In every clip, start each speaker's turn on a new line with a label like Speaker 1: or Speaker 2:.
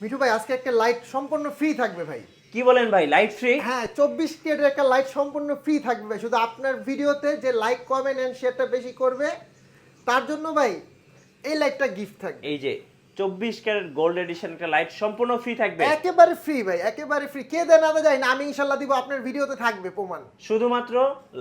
Speaker 1: মিঠু ভাই আজকে একটা লাইট সম্পূর্ণ ফ্রি থাকবে ভাই।
Speaker 2: কি বলেন ভাই লাইট ফ্রি
Speaker 1: হ্যাঁ চব্বিশ কেটের একটা লাইট সম্পূর্ণ ফ্রি থাকবে ভাই। শুধু আপনার ভিডিওতে যে লাইক কমেন্ট অ্যান্ড শেয়ারটা বেশি করবে তার জন্য ভাই এই লাইটটা গিফট থাকবে।
Speaker 2: এই যে চব্বিশ ক্যারেট গোল্ড এডিশন একটা লাইট সম্পূর্ণ ফ্রি থাকবে।
Speaker 1: একেবারে ফ্রি ভাই একেবারে ফ্রি কে দেয় না দেয় যায় না আমি ইনশাল্লাহ দিব আপনার ভিডিওতে থাকবে প্রমাণ।
Speaker 2: শুধুমাত্র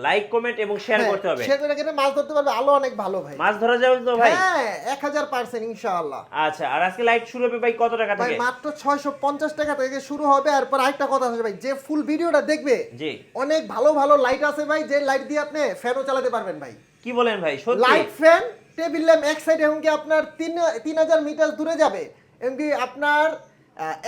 Speaker 2: লাইক কমেন্ট এবং শেয়ার
Speaker 1: হ্যাঁ,
Speaker 2: করতে হবে।
Speaker 1: সে করে কেটে মাছ ধরতে পারবে আলো অনেক ভালো ভাই।
Speaker 2: মাছ ধরা যাবে তো ভাই?
Speaker 1: হ্যাঁ এক হাজার পার্সেন্ট ইনশাআল্লাহ।
Speaker 2: আচ্ছা আর আজকে লাইট শুরু হবে ভাই কত টাকা
Speaker 1: ভাই
Speaker 2: থেকে?
Speaker 1: মাত্র ছয়শো পঞ্চাশ টাকা থেকে শুরু হবে এরপর আরেকটা কথা আছে ভাই যে ফুল ভিডিওটা দেখবে
Speaker 2: জি।
Speaker 1: অনেক ভালো ভালো লাইট আছে ভাই যে লাইট দিয়ে আপনি ফ্যানও চালাতে পারবেন ভাই।
Speaker 2: কি বলেন ভাই
Speaker 1: লাইট ফ্যান টেবিল ল্যাম্প এক সাইড এমনকি আপনার তিন তিন হাজার মিটার দূরে যাবে। এমনকি আপনার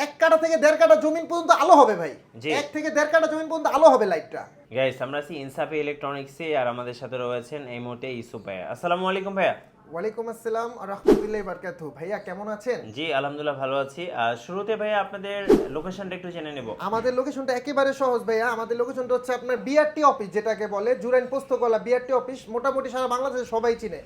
Speaker 1: এক কাটা থেকে দেড় কাটা জমিন পর্যন্ত আলো হবে ভাই। এক থেকে দেড় কাটা জমিন পর্যন্ত আলো হবে লাইটটা।
Speaker 2: গাইস আমরা আছি ইনসাফি ইলেকট্রনিক্সে আর আমাদের সাথে রয়েছেন এই মুহূর্তে ইসুফ ভাইয়া। আসসালামু আলাইকুম ভাইয়া।
Speaker 1: ওয়ালাইকুম আসসালাম রহমতুল্লাহ বারকাতু। ভাইয়া কেমন আছেন?
Speaker 2: জি আলহামদুলিল্লাহ ভালো আছি। শুরুতে ভাইয়া আপনাদের লোকেশনটা একটু জেনে নেব।
Speaker 1: আমাদের লোকেশনটা একেবারে সহজ ভাইয়া। আমাদের লোকেশনটা হচ্ছে আপনার বিআরটি অফিস যেটাকে বলে জুরাইন পোস্তকলা বিআরটি অফিস মোটামুটি সারা বাংলাদেশে সবাই চিনে।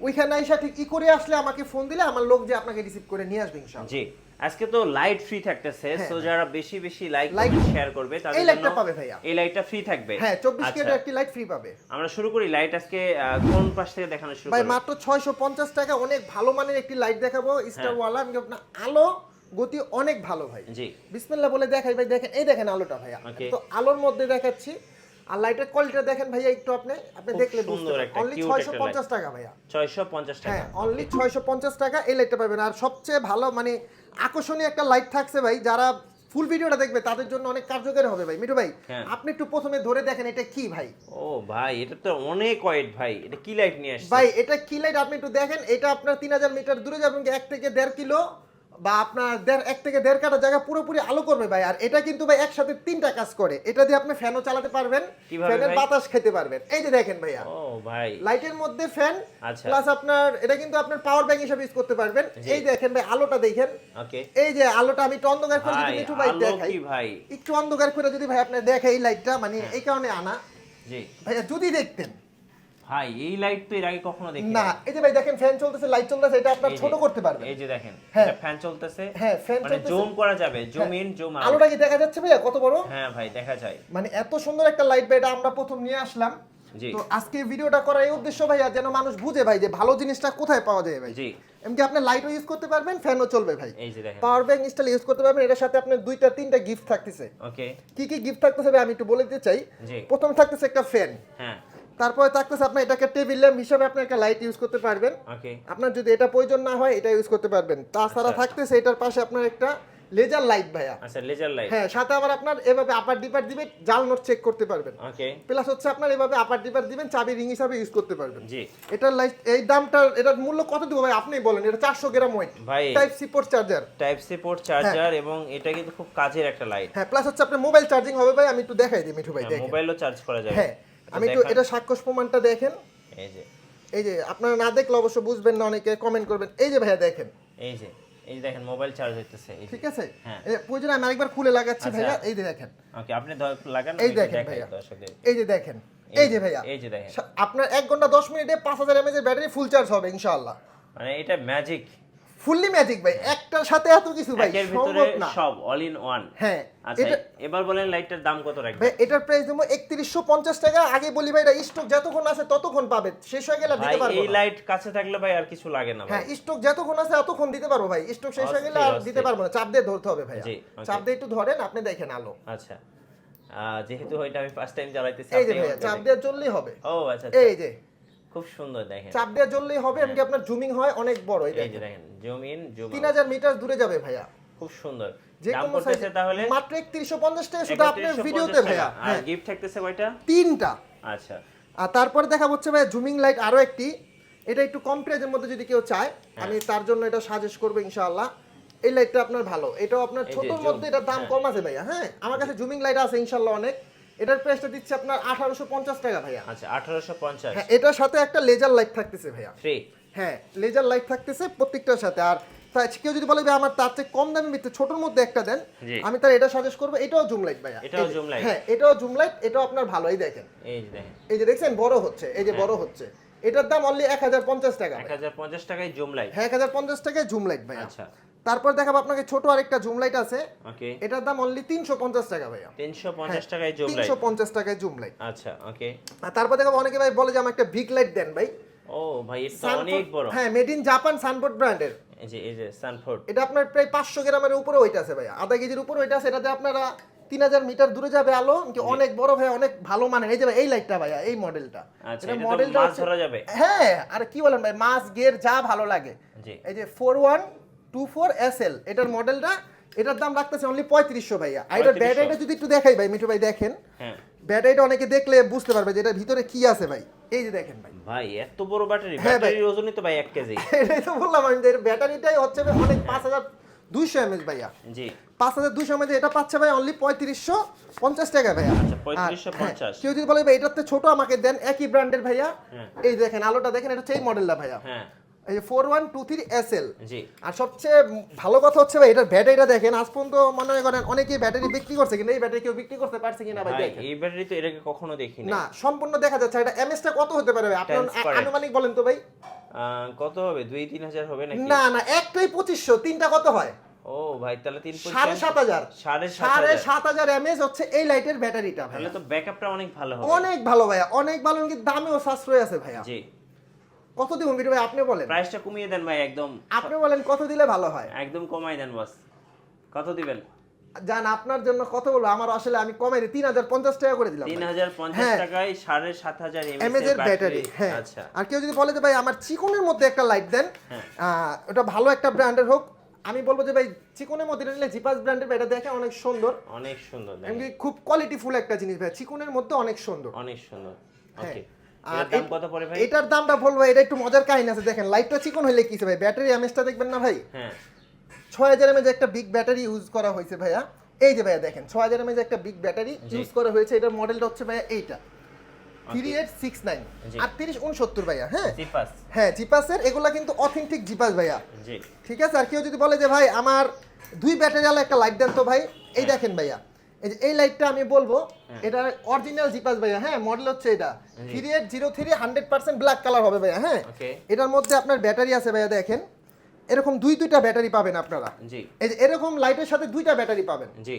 Speaker 1: ওইখানে আইসা ঠিক ই করে আসলে আমাকে ফোন দিলে আমার লোক যে আপনাকে রিসিভ করে নিয়ে আসবে ইনশাআল্লাহ।
Speaker 2: জি। আজকে তো লাইট ফ্রি থাকতেছে
Speaker 1: হ্যাঁ,
Speaker 2: সো যারা বেশি বেশি লাইক
Speaker 1: Like-
Speaker 2: শেয়ার করবে তাদের
Speaker 1: এই
Speaker 2: জন্য
Speaker 1: লাইটটা পাবে ভাইয়া।
Speaker 2: এই লাইটটা ফ্রি থাকবে।
Speaker 1: হ্যাঁ চব্বিশ
Speaker 2: আচ্ছা,
Speaker 1: কেটের একটি লাইট ফ্রি পাবে।
Speaker 2: আমরা শুরু করি লাইট আজকে কোন পাশ থেকে দেখানো শুরু
Speaker 1: ভাই মাত্র ছয়শো পঞ্চাশ টাকা অনেক ভালো মানের একটি লাইট দেখাবো। স্টার ওয়ালা আমি আপনার আলো গতি অনেক ভালো ভাই।
Speaker 2: জি।
Speaker 1: বিসমিল্লাহ বলে দেখাই ভাই দেখেন এই দেখেন আলোটা ভাইয়া। তো আলোর মধ্যে দেখাচ্ছি। আর লাইটের কোয়ালিটিটা দেখেন ভাইয়া একটু আপনি আপনি দেখলে
Speaker 2: সুন্দর একটা
Speaker 1: অনলি
Speaker 2: cute
Speaker 1: ছয়শো
Speaker 2: একটা
Speaker 1: পঞ্চাশ টাকা ভাইয়া।
Speaker 2: ছয়শো পঞ্চাশ টাকা।
Speaker 1: হ্যাঁ অনলি ছয়শো পঞ্চাশ টাকা এই লাইটটা পাবেন। আর সবচেয়ে ভালো মানে আকর্ষণীয় একটা লাইট থাকছে ভাই যারা ফুল ভিডিওটা দেখবে তাদের জন্য অনেক কার্যকরী হবে ভাই। মিঠু ভাই
Speaker 2: হ্যাঁ।
Speaker 1: আপনি একটু প্রথমে ধরে দেখেন এটা কি ভাই?
Speaker 2: ও ভাই এটা তো অনেক ওয়েট ভাই এটা কি লাইট নিয়ে আসছে
Speaker 1: ভাই এটা কি লাইট আপনি একটু দেখেন এটা আপনার তিন হাজার মিটার দূরে যাবেন এক থেকে দেড় কিলো। বা আপনার দেড় এক থেকে দেড় কাটা জায়গা পুরোপুরি আলো করবে ভাই। আর এটা কিন্তু ভাই একসাথে তিনটা কাজ করে। এটা দিয়ে আপনি ফ্যানও চালাতে পারবেন ফ্যানের বাতাস খেতে পারবেন। এই যে দেখেন ভাইয়া।
Speaker 2: ও ভাই।
Speaker 1: লাইটের মধ্যে ফ্যান
Speaker 2: আচ্ছা।
Speaker 1: প্লাস আপনার এটা কিন্তু আপনার পাওয়ার ব্যাংক হিসেবে ইউজ করতে পারবেন। এই দেখেন ভাই আলোটা দেখেন।
Speaker 2: ওকে।
Speaker 1: এই যে আলোটা আমি একটু অন্ধকার করে যদি একটু ভাই দেখাই।
Speaker 2: ভাই?
Speaker 1: একটু অন্ধকার করে যদি ভাই আপনি দেখে এই লাইটটা মানে
Speaker 2: হ্যাঁ।
Speaker 1: এই কারণে আনা।
Speaker 2: জি।
Speaker 1: ভাইয়া যদি দেখতেন
Speaker 2: ভাই এই লাইট তো এর আগে কখনো দেখি
Speaker 1: না এই যে ভাই দেখেন ফ্যান চলতেছে লাইট চলতেছে এটা আপনার ছোট করতে পারবেন।
Speaker 2: এই যে দেখেন
Speaker 1: হ্যাঁ।
Speaker 2: এটা ফ্যান চলতেছে।
Speaker 1: হ্যাঁ, fan
Speaker 2: মানে। জুম করা যাবে জুম ইন জুম আউট
Speaker 1: আলোটা কি দেখা যাচ্ছে ভাইয়া কত বড়?
Speaker 2: হ্যাঁ ভাই দেখা যায়।
Speaker 1: মানে এত সুন্দর একটা লাইট ভাই এটা আমরা প্রথম নিয়ে আসলাম।
Speaker 2: জি।
Speaker 1: তো আজকে ভিডিওটা করার এই উদ্দেশ্য ভাইয়া যেন মানুষ বুঝে ভাই যে ভালো জিনিসটা কোথায় পাওয়া যায় ভাই।
Speaker 2: জি।
Speaker 1: এমনকি আপনি লাইটও ইউজ করতে পারবেন ফ্যানও চলবে ভাই।
Speaker 2: এই যে দেখেন।
Speaker 1: পাওয়ার ব্যাংক ইনস্টল ইউজ করতে পারবেন এটার সাথে আপনার দুইটা তিনটা গিফট থাকতেছে।
Speaker 2: ওকে
Speaker 1: কি কি গিফট থাকতেছে ভাই আমি একটু বলে দিতে চাই।
Speaker 2: জি।
Speaker 1: প্রথম থাকতেছে একটা ফ্যান
Speaker 2: হ্যাঁ।
Speaker 1: তারপরে থাকতেছে আপনি এটাকে টেবিল ল্যাম্প হিসাবে আপনি একটা লাইট ইউজ করতে পারবেন।
Speaker 2: ওকে
Speaker 1: আপনার যদি এটা প্রয়োজন না হয় এটা ইউজ করতে পারবেন। তাছাড়া
Speaker 2: আচ্ছা।
Speaker 1: থাকতেছে এটার পাশে আপনার একটা লেজার লাইট ভাইয়া।
Speaker 2: আচ্ছা লেজার লাইট
Speaker 1: হ্যাঁ সাথে আবার আপনার এভাবে আপার ডিপার দিবে জাল নোট চেক করতে পারবেন।
Speaker 2: ওকে
Speaker 1: প্লাস হচ্ছে আপনার এভাবে আপার ডিপার দিবেন চাবি রিং হিসাবে ইউজ করতে পারবেন।
Speaker 2: জি।
Speaker 1: এটার লাইট এই দামটা এটার মূল্য কত দিব ভাই? আপনি বলেন এটা চারশো গ্রাম ওয়েট
Speaker 2: ভাই
Speaker 1: type C port charger
Speaker 2: type C port charger এবং এটা কিন্তু খুব কাজের একটা লাইট
Speaker 1: হ্যাঁ প্লাস হচ্ছে আপনার মোবাইল চার্জিং হবে ভাই আমি একটু দেখাই দিই মিঠু ভাই দেখেন।
Speaker 2: মোবাইলও চার্জ করা যাবে।
Speaker 1: হ্যাঁ আমি একটু এটা সাক্ষ্য প্রমাণটা দেখেন।
Speaker 2: এই যে।
Speaker 1: এই যে আপনারা না দেখলে অবশ্য বুঝবেন না অনেকে কমেন্ট করবেন। এই যে ভাইয়া দেখেন।
Speaker 2: এই যে এই যে দেখেন মোবাইল চার্জ হইতেছে এই
Speaker 1: ঠিক আছে?
Speaker 2: হ্যাঁ।
Speaker 1: প্রয়োজনে আমি আরেকবার খুলে লাগাচ্ছি
Speaker 2: আচ্ছা।
Speaker 1: ভাইয়া। এই যে দেখেন।
Speaker 2: ওকে আপনি লাগান
Speaker 1: এই দেখেন ভাইয়া। এই যে দেখেন। এই যে ভাইয়া।
Speaker 2: এই যে দেখেন।
Speaker 1: আপনার এক ঘণ্টা দশ মিনিটে পাঁচ হাজার এমএজ এর ব্যাটারি ফুল চার্জ হবে ইনশাআল্লাহ।
Speaker 2: মানে এটা ম্যাজিক
Speaker 1: ফুললি ম্যাজিক ভাই। একটার সাথে এত কিছু ভাই সম্ভব না।
Speaker 2: সব অল ইন ওয়ান
Speaker 1: হ্যাঁ
Speaker 2: আচ্ছা এবার বলেন লাইটটার দাম কত রাখবেন?
Speaker 1: ভাই এটার প্রাইস দেবো একত্রিশশো পঞ্চাশ টাকা। আগে বলি ভাই এটা স্টক যতক্ষণ আছে ততক্ষণ পাবে। শেষ হয়ে গেলে দিতে পারব
Speaker 2: এই লাইট কাছে থাকলে ভাই আর কিছু লাগে না
Speaker 1: হ্যাঁ স্টক যতক্ষণ আছে ততক্ষণ দিতে পারব ভাই। স্টক শেষ হয়ে গেলে আর দিতে পারব না। চাপ দিয়ে ধরতে হবে ভাই চাপ দিয়ে একটু ধরেন আপনি দেখেন আলো।
Speaker 2: আচ্ছা। যেহেতু এটা আমি ফার্স্ট টাইম জ্বালাইতেছি
Speaker 1: এই যে চাপ। দিয়ে জ্বললেই হবে।
Speaker 2: ও আচ্ছা আচ্ছা।
Speaker 1: এই যে।
Speaker 2: খুব সুন্দর দেখেন।
Speaker 1: চাপ দিয়ে জ্বললেই হবে এমনকি আপনার জুমিং হয় অনেক বড় এই দেখেন।
Speaker 2: জুম ইন জুম
Speaker 1: তিন হাজার মিটার দূরে যাবে ভাইয়া।
Speaker 2: খুব সুন্দর।
Speaker 1: যে
Speaker 2: দাম
Speaker 1: কোনো
Speaker 2: পড়তেছে তাহলে
Speaker 1: মাত্র একত্রিশশো পঞ্চাশ টাকা শুধু আপনার ভিডিওতে ভাইয়া।
Speaker 2: আর
Speaker 1: হ্যাঁ।
Speaker 2: গিফট থাকতেছে কয়টা?
Speaker 1: তিনটা।
Speaker 2: আচ্ছা।
Speaker 1: আর তারপরে দেখা হচ্ছে ভাই জুমিং লাইট আরও একটি। এটা একটু কম প্রাইজের মধ্যে যদি কেউ চায়
Speaker 2: হ্যাঁ।
Speaker 1: আমি তার জন্য এটা সাজেস্ট করব ইনশাআল্লাহ। এই লাইটটা আপনার ভালো। এটাও আপনার ছোটর মধ্যে এটার দাম
Speaker 2: হ্যাঁ।
Speaker 1: কম আছে ভাইয়া। হ্যাঁ আমার কাছে জুমিং লাইট আছে ইনশাআল্লাহ অনেক। এটার প্রাইসটা দিচ্ছে আপনার আঠারোশো পঞ্চাশ টাকা ভাইয়া।
Speaker 2: আচ্ছা আঠারোশো পঞ্চাশ।
Speaker 1: হ্যাঁ এটার সাথে একটা লেজার লাইট থাকতেছে ভাইয়া।
Speaker 2: ফ্রি
Speaker 1: হ্যাঁ লেজার লাইট থাকতেছে প্রত্যেকটার সাথে। আর তা কেউ যদি বলে আমার তার চেয়ে কম দামি ভিত্তি ছোটর মধ্যে একটা দেন আমি তার এটা সাজেস্ট করব এটাও জুম লাইট ভাইয়া।
Speaker 2: এটাও zoom light?
Speaker 1: হ্যাঁ এটাও জুম লাইট এটাও আপনার ভালোই দেখেন।
Speaker 2: এই যে দেখেন।
Speaker 1: এই যে দেখছেন বড় হচ্ছে এই যে বড় হচ্ছে। এটার দাম অনলি এক হাজার পঞ্চাশ টাকা
Speaker 2: এক হাজার পঞ্চাশ টাকায় জুম লাইট
Speaker 1: হ্যাঁ এক হাজার পঞ্চাশ টাকায় জুম লাইট ভাই
Speaker 2: আচ্ছা।
Speaker 1: তারপর দেখাবো আপনাকে ছোট আরেকটা জুম লাইট আছে।
Speaker 2: ওকে।
Speaker 1: এটার দাম অনলি তিনশো পঞ্চাশ টাকা ভাইয়া।
Speaker 2: তিনশো পঞ্চাশ টাকায় জুম লাইট
Speaker 1: তিনশো পঞ্চাশ টাকায় জুম লাইট
Speaker 2: আচ্ছা ওকে।
Speaker 1: আর তারপর দেখাবো অনেকে ভাই বলে যে আমার একটা বিগ লাইট দেন ভাই।
Speaker 2: ও ভাই এটা অনেক বড়।
Speaker 1: হ্যাঁ মেড ইন জাপান সানবোর্ড ব্র্যান্ডের
Speaker 2: এই যে এই যে সানফোর্ড
Speaker 1: এটা আপনার প্রায় পাঁচশো গ্রামের উপরে ওইটা আছে ভাইয়া। আধা কেজির উপরে ওইটা আছে। এটাতে আপনারা তিন হাজার মিটার দূরে যাবে আলো। কি অনেক বড় ভাই অনেক ভালো মানে এই যে ভাই, এই লাইটটা ভাইয়া এই মডেলটা
Speaker 2: আচ্ছা
Speaker 1: এটা মডেলটা
Speaker 2: ধরা যাবে।
Speaker 1: হ্যাঁ আর কি বলেন ভাই মাছ গের যা ভালো লাগে।
Speaker 2: জি।
Speaker 1: এই যে four one two four S L এটার মডেলটা এটার দাম রাখতেছে অনলি পঁয়ত্রিশশো ভাইয়া। আর এটার ব্যাটারিটা যদি একটু দেখাই ভাই মিঠু ভাই দেখেন।
Speaker 2: হ্যাঁ।
Speaker 1: ব্যাটারিটা অনেকে দেখলে বুঝতে পারবে যে এটার ভিতরে কি আছে ভাই। এই যে দেখেন ভাই।
Speaker 2: ভাই এত বড় ব্যাটারি
Speaker 1: হ্যাঁ
Speaker 2: ব্যাটারির ওজনই তো ভাই এক কেজি।
Speaker 1: এটাই তো বললাম আমি যে এর ব্যাটারিটাই হচ্ছে ভাই অনেক পাঁচ হাজার দুইশো এমএচ ভাইয়া।
Speaker 2: জি।
Speaker 1: পাঁচ হাজার দুশো মধ্যে এটা পাচ্ছে ভাই অনলি পঁয়ত্রিশশো পঞ্চাশ টাকা ভাইয়া।
Speaker 2: আচ্ছা,
Speaker 1: আর,
Speaker 2: 3550
Speaker 1: হ্যাঁ, কেউ যদি বলে ভাই এটাতে ছোট আমাকে দেন একই ব্র্যান্ডের ভাইয়া।
Speaker 2: হ্যাঁ।
Speaker 1: এই দেখেন আলোটা দেখেন এটা হচ্ছে এই মডেলটা ভাইয়া।
Speaker 2: হ্যাঁ।
Speaker 1: এই যে four one two three S L আর সবচেয়ে ভালো কথা হচ্ছে ভাই এটার ব্যাটারিটা দেখেন আজ পর্যন্ত মনে করেন অনেকেই ব্যাটারি বিক্রি করছে কিন্তু এই ব্যাটারি কেউ বিক্রি করতে পারছে কিনা ভাই
Speaker 2: ভাই
Speaker 1: দেখেন।
Speaker 2: এই ব্যাটারি তো এর কখনো দেখিনি।
Speaker 1: না সম্পূর্ণ দেখা যাচ্ছে এটা এমএসটা কত হতে পারে ভাই? আপনার আনুমানিক বলেন তো ভাই।
Speaker 2: কত হবে? দুই তিন হাজার হবে নাকি?
Speaker 1: না না একটাই পঁচিশশো তিনটা কত হয়?
Speaker 2: ও ভাই তাহলে তিন
Speaker 1: সাড়ে সাত হাজার।
Speaker 2: সাড়ে সাত হাজার।
Speaker 1: এমএস হচ্ছে এই লাইটের ব্যাটারিটা
Speaker 2: তাহলে তো ব্যাকআপটা অনেক ভালো হবে।
Speaker 1: অনেক ভালো ভাইয়া অনেক ভালো দামেও সাশ্রয় আছে ভাইয়া।
Speaker 2: জি।
Speaker 1: কত দিব মিঠু ভাই? আপনি বলেন।
Speaker 2: প্রাইসটা কমিয়ে দেন ভাই একদম
Speaker 1: আপনি বলেন কত দিলে ভালো হয়?
Speaker 2: একদম কমাই দেন বস। কত দিবেন?
Speaker 1: জান আপনার জন্য কত বলব? আমার আসলে আমি কমাই তিন হাজার পঞ্চাশ টাকা করে দিলাম
Speaker 2: তিন হাজার পঞ্চাশ
Speaker 1: হ্যাঁ।
Speaker 2: টাকায় সাড়ে সাত হাজার
Speaker 1: এমএজ এর ব্যাটারি হ্যাঁ।
Speaker 2: আচ্ছা।
Speaker 1: আর কেউ যদি বলে যে ভাই আমার চিকনের মধ্যে একটা লাইট দেন
Speaker 2: হ্যাঁ।
Speaker 1: ওটা ভালো একটা ব্র্যান্ডের হোক। আমি বলব যে ভাই চিকনের মধ্যে নিলে জিপাস ব্র্যান্ডের এটা দেখে অনেক সুন্দর।
Speaker 2: অনেক সুন্দর
Speaker 1: খুব কোয়ালিটিফুল একটা জিনিস ভাই চিকনের মধ্যে অনেক সুন্দর।
Speaker 2: অনেক সুন্দর।
Speaker 1: হ্যাঁ।
Speaker 2: ওকে
Speaker 1: আর
Speaker 2: দাম কত পড়ে ভাই?
Speaker 1: এটার দামটা বলব এটা একটু মজার কাহিনী আছে দেখেন লাইটটা চিকন হলে কি ভাই? ব্যাটারি এমএসটা দেখবেন না ভাই?
Speaker 2: হ্যাঁ।
Speaker 1: ছয় হাজার এমএজ একটা বিগ ব্যাটারি ইউজ করা হয়েছে ভাইয়া। এই যে ভাইয়া দেখেন ছয় হাজার এমএজ একটা বিগ ব্যাটারি ইউজ করা হয়েছে এটার মডেলটা হচ্ছে ভাইয়া এইটা। Three eight six nine. আটত্রিশ উনসত্তর ভাইয়া হ্যাঁ? হ্যাঁ জিপাসের এগুলা কিন্তু অথেন্টিক জিপাস ভাইয়া। ঠিক আছে? আর কেউ যদি বলে যে ভাই আমার দুই ব্যাটারি আলা একটা লাইট দেন তো ভাই এই দেখেন ভাইয়া। এই যে এই লাইটটা আমি বলব
Speaker 2: হ্যাঁ।
Speaker 1: এটা অরিজিনাল জিপাস ভাইয়া হ্যাঁ মডেল হচ্ছে এটা। Three eight zero three hundred percent black colour হবে ভাইয়া হ্যাঁ। এটার মধ্যে আপনার ব্যাটারি আছে ভাইয়া দেখেন। এরকম দুই দুইটা ব্যাটারি পাবেন আপনারা।
Speaker 2: জি।
Speaker 1: এই যে এরকম লাইটের সাথে দুইটা ব্যাটারি পাবেন।
Speaker 2: জি।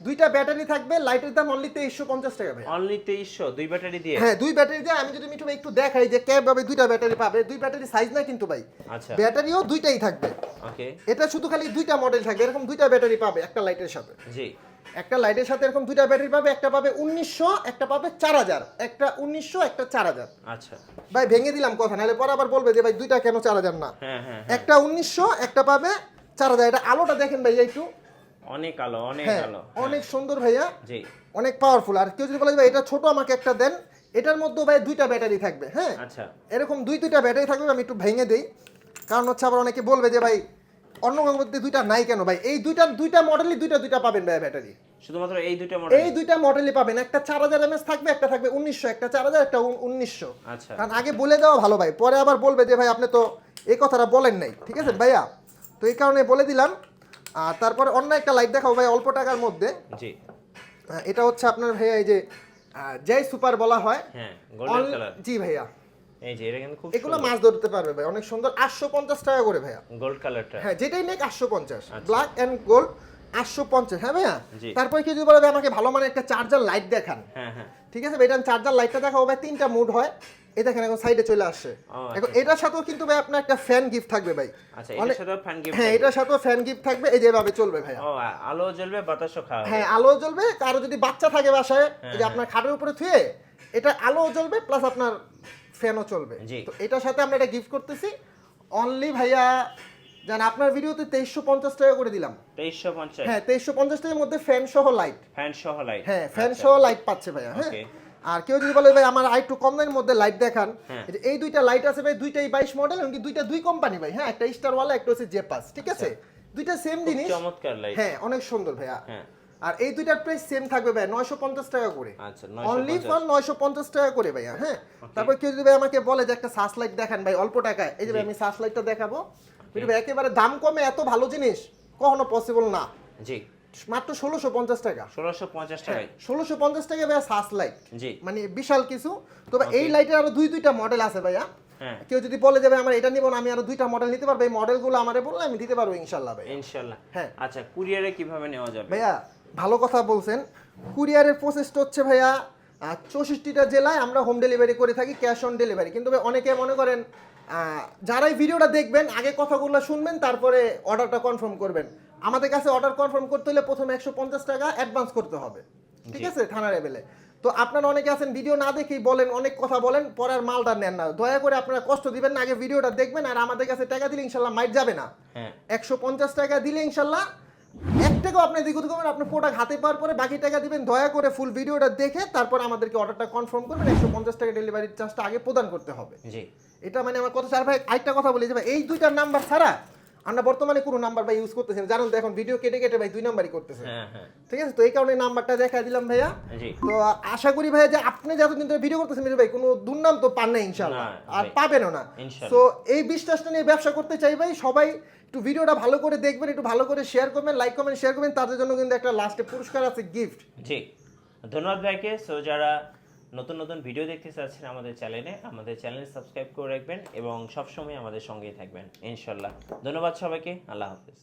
Speaker 1: দুইটা ব্যাটারি থাকবে লাইটের দাম অনলি তেইশশো পঞ্চাশ টাকা ভাই
Speaker 2: অনলি তেইশশো দুই ব্যাটারি দিয়ে?
Speaker 1: হ্যাঁ দুই ব্যাটারি দিয়ে আমি যদি মিঠু একটু দেখাই যে ক্যাব ভাবে দুইটা ব্যাটারি পাবে দুই ব্যাটারি সাইজ না কিন্তু ভাই।
Speaker 2: আচ্ছা।
Speaker 1: ব্যাটারিও দুইটাই থাকবে।
Speaker 2: ওকে
Speaker 1: এটা শুধু খালি দুইটা মডেল থাকবে এরকম দুইটা ব্যাটারি পাবে একটা লাইটের সাথে।
Speaker 2: জি।
Speaker 1: একটা লাইটের সাথে এরকম দুইটা ব্যাটারি পাবে একটা পাবে উনিশশো একটা পাবে চার হাজার। একটা উনিশশো একটা চার হাজার।
Speaker 2: আচ্ছা।
Speaker 1: ভাই ভেঙে দিলাম কথা নাহলে পরে আবার বলবে যে ভাই দুইটা কেন চার হাজার না?
Speaker 2: হ্যাঁ হ্যাঁ হ্যাঁ।
Speaker 1: একটা উনিশশো একটা পাবে চার হাজার। এটা আলোটা দেখেন ভাই একটু।
Speaker 2: অনেক আলো অনেক আলো।
Speaker 1: অনেক সুন্দর ভাইয়া।
Speaker 2: জি।
Speaker 1: অনেক পাওয়ারফুল আর কেউ যদি বলে ভাই এটা ছোট আমাকে একটা দেন। এটার মধ্যে ভাই দুইটা ব্যাটারি থাকবে হ্যাঁ?
Speaker 2: আচ্ছা।
Speaker 1: এরকম দুই দুইটা ব্যাটারি থাকবে আমি একটু ভেঙে দেই। কারণ হচ্ছে আবার অনেকে বলবে যে ভাই অন্য মধ্যে দুইটা নাই কেন ভাই? এই দুইটা দুইটা মডেলই দুইটা দুইটা পাবেন ভাই ব্যাটারি
Speaker 2: শুধুমাত্র এই দুটো মডেল
Speaker 1: এই দুইটা মডেলই পাবেন। একটা চার হাজার এমএস থাকবে একটা থাকবে উনিশশো একটা চার হাজার একটা উনিশশো।
Speaker 2: আচ্ছা।
Speaker 1: কারণ আগে বলে দেওয়া ভালো ভাই পরে আবার বলবে যে ভাই আপনি তো এই কথাটা বলেন নাই ঠিক আছে ভাইয়া? তো এই কারণে বলে দিলাম। আর তারপরে অন্য একটা লাইট দেখাবো ভাই অল্প টাকার মধ্যে।
Speaker 2: জি।
Speaker 1: এটা হচ্ছে আপনার ভাইয়া এই যে জয় সুপার বলা হয়
Speaker 2: হ্যাঁ গোল্ডেন কালার
Speaker 1: জি ভাইয়া।
Speaker 2: এই যে এটা কিন্তু খুব
Speaker 1: এগুলো মাছ ধরতে পারবে ভাই অনেক সুন্দর। আটশো পঞ্চাশ টাকা করে ভাইয়া।
Speaker 2: গোল্ড কালারটা
Speaker 1: হ্যাঁ যেটাই নেক আটশো পঞ্চাশ।
Speaker 2: আচ্ছা।
Speaker 1: ব্ল্যাক অ্যান্ড গোল্ড আটশো পঞ্চাশ। হ্যাঁ ভাইয়া? তারপরে কি যদি বলে ভাই আমাকে ভালো মানে একটা চার্জার লাইট দেখান।
Speaker 2: হ্যাঁ হ্যাঁ।
Speaker 1: ঠিক আছে ভাই এটা চার্জার লাইটটা দেখাবো ভাই তিনটা মুড হয়। এই দেখেন এখন সাইডে চলে আসছে।
Speaker 2: ও,
Speaker 1: এখন
Speaker 2: আচ্ছা।
Speaker 1: এটার সাথেও কিন্তু ভাই আপনার একটা ফ্যান গিফট থাকবে ভাই।
Speaker 2: আচ্ছা এটার সাথে ফ্যান গিফট
Speaker 1: হ্যাঁ এটার সাথেও ফ্যান গিফট থাকবে। এই যেভাবে চলবে ভাইয়া।
Speaker 2: ও আলো জ্বলবে বাতাসও খাওয়া
Speaker 1: হ্যাঁ আলো জ্বলবে। কারও যদি বাচ্চা থাকে বাসায় যে
Speaker 2: হ্যাঁ,
Speaker 1: আপনার খাটের উপরে থুয়ে এটা আলো জ্বলবে প্লাস আপনার ফ্যানও চলবে। তো এটার সাথে আমরা এটা গিফট করতেছি। অনলি ভাইয়া জান আপনার ভিডিওতে তেইশশো পঞ্চাশ টাকা করে দিলাম।
Speaker 2: তেইশশো পঞ্চাশ।
Speaker 1: হ্যাঁ তেইশশো পঞ্চাশ টাকার মধ্যে ফ্যান সহ লাইট
Speaker 2: ফ্যান সহ লাইট
Speaker 1: হ্যাঁ ফ্যান সহ লাইট পাচ্ছে ভাইয়া হ্যাঁ. আর কেউ যদি বলে ভাই আমার আর একটু কম দামের মধ্যে লাইট দেখান।
Speaker 2: হ্যাঁ।
Speaker 1: এই দুইটা লাইট আছে ভাই দুইটাই বাইশ মডেল এমনকি দুইটা দুই কোম্পানি ভাই হ্যাঁ। একটা স্টার ওয়ালা একটা হচ্ছে জেপাস ঠিক আছে? দুইটা সেম জিনিস।
Speaker 2: চমৎকার লাইট
Speaker 1: হ্যাঁ অনেক সুন্দর ভাইয়া।
Speaker 2: হ্যাঁ।
Speaker 1: আর এই দুইটার প্রাইস সেম থাকবে ভাই নয়শো পঞ্চাশ টাকা করে।
Speaker 2: আচ্ছা
Speaker 1: অনলি ফর নয়শো পঞ্চাশ টাকা করে ভাইয়া হ্যাঁ? তারপর কেউ যদি ভাই আমাকে বলে যে একটা সাস লাইট দেখান ভাই অল্প টাকায় এই যে ভাই আমি সাস লাইটটা দেখাবো ভাই একেবারে দাম কমে এত ভালো জিনিস কখনো পসিবল না।
Speaker 2: জি।
Speaker 1: মাত্র ষোলোশো পঞ্চাশ টাকা।
Speaker 2: ষোলোশো পঞ্চাশ টাকায়।
Speaker 1: ষোলোশো পঞ্চাশ টাকা ভাইয়া সাস লাইট
Speaker 2: জি।
Speaker 1: মানে বিশাল কিছু। তবে এই লাইটের আরও দুই দুইটা মডেল আছে ভাইয়া।
Speaker 2: হ্যাঁ।
Speaker 1: কেউ যদি বলে যাবে আমার এটা নিব না আমি আরও দুইটা মডেল নিতে পারব। এই মডেলগুলো আমারে বললে আমি দিতে পারব ইনশাল্লাহ ভাই
Speaker 2: ইনশাল্লাহ।
Speaker 1: হ্যাঁ।
Speaker 2: আচ্ছা কুরিয়ারে কীভাবে নেওয়া যাবে?
Speaker 1: ভাইয়া ভালো কথা বলছেন। কুরিয়ারের প্রসেসটা হচ্ছে ভাইয়া চৌষট্টিটা জেলায় আমরা হোম ডেলিভারি করে থাকি ক্যাশ অন ডেলিভারি কিন্তু অনেকে মনে করেন যারাই ভিডিওটা দেখবেন আগে কথাগুলো শুনবেন তারপরে অর্ডারটা কনফার্ম করবেন। আমাদের কাছে অর্ডার কনফার্ম করতে হলে প্রথমে একশো পঞ্চাশ টাকা অ্যাডভান্স করতে হবে। ঠিক আছে? থানা লেভেলে তো আপনারা অনেকে আছেন ভিডিও না দেখেই বলেন অনেক কথা বলেন পরে আর মালটা নেন না। দয়া করে আপনারা কষ্ট দিবেন না আগে ভিডিওটা দেখবেন আর আমাদের কাছে টাকা দিলে ইনশাল্লাহ মাইট যাবে না।
Speaker 2: হ্যাঁ।
Speaker 1: একশো পঞ্চাশ টাকা দিলে ইনশাল্লাহ টাকাও আপনি দিকে করবেন আপনি প্রোডাক্ট হাতে পাওয়ার পরে বাকি টাকা দিবেন দয়া করে ফুল ভিডিওটা দেখে তারপর আমাদেরকে অর্ডারটা কনফার্ম করবেন একশো পঞ্চাশ টাকা ডেলিভারি চার্জটা আগে প্রদান করতে হবে।
Speaker 2: জি।
Speaker 1: এটা মানে আমার কথা স্যার ভাই আরেকটা কথা বলে যে ভাই এই দুইটার নাম্বার ছাড়া আমরা বর্তমানে কোনো নাম্বার ভাই ইউজ করতেছি না। জানেন তো এখন ভিডিও কেটে কেটে ভাই দুই নাম্বারই করতেছে।
Speaker 2: হ্যাঁ হ্যাঁ।
Speaker 1: ঠিক আছে? তো এই কারণে নাম্বারটা দেখা দিলাম ভাইয়া। তো আশা করি ভাইয়া যে আপনি যতদিন ধরে ভিডিও করতেছেন ভাই কোনো দুর্নাম তো পান না ইনশাল্লাহ আর। পাবেনও না। তো এই বিশ্বাসটা নিয়ে ব্যবসা করতে চাই ভাই। সবাই একটু ভিডিওটা ভালো করে দেখবেন একটু ভালো করে শেয়ার করবেন লাইক কমেন্ট শেয়ার করবেন। তাদের জন্য কিন্তু একটা লাস্টে পুরস্কার আছে গিফট
Speaker 2: জি। ধন্যবাদ ভাইকে। সো যারা নতুন নতুন ভিডিও দেখতে চাচ্ছেন আমাদের চ্যানেলে আমাদের চ্যানেল সাবস্ক্রাইব করে রাখবেন এবং সবসময় আমাদের সঙ্গেই থাকবেন। ইনশাল্লাহ ধন্যবাদ সবাইকে। আল্লাহ হাফিজ।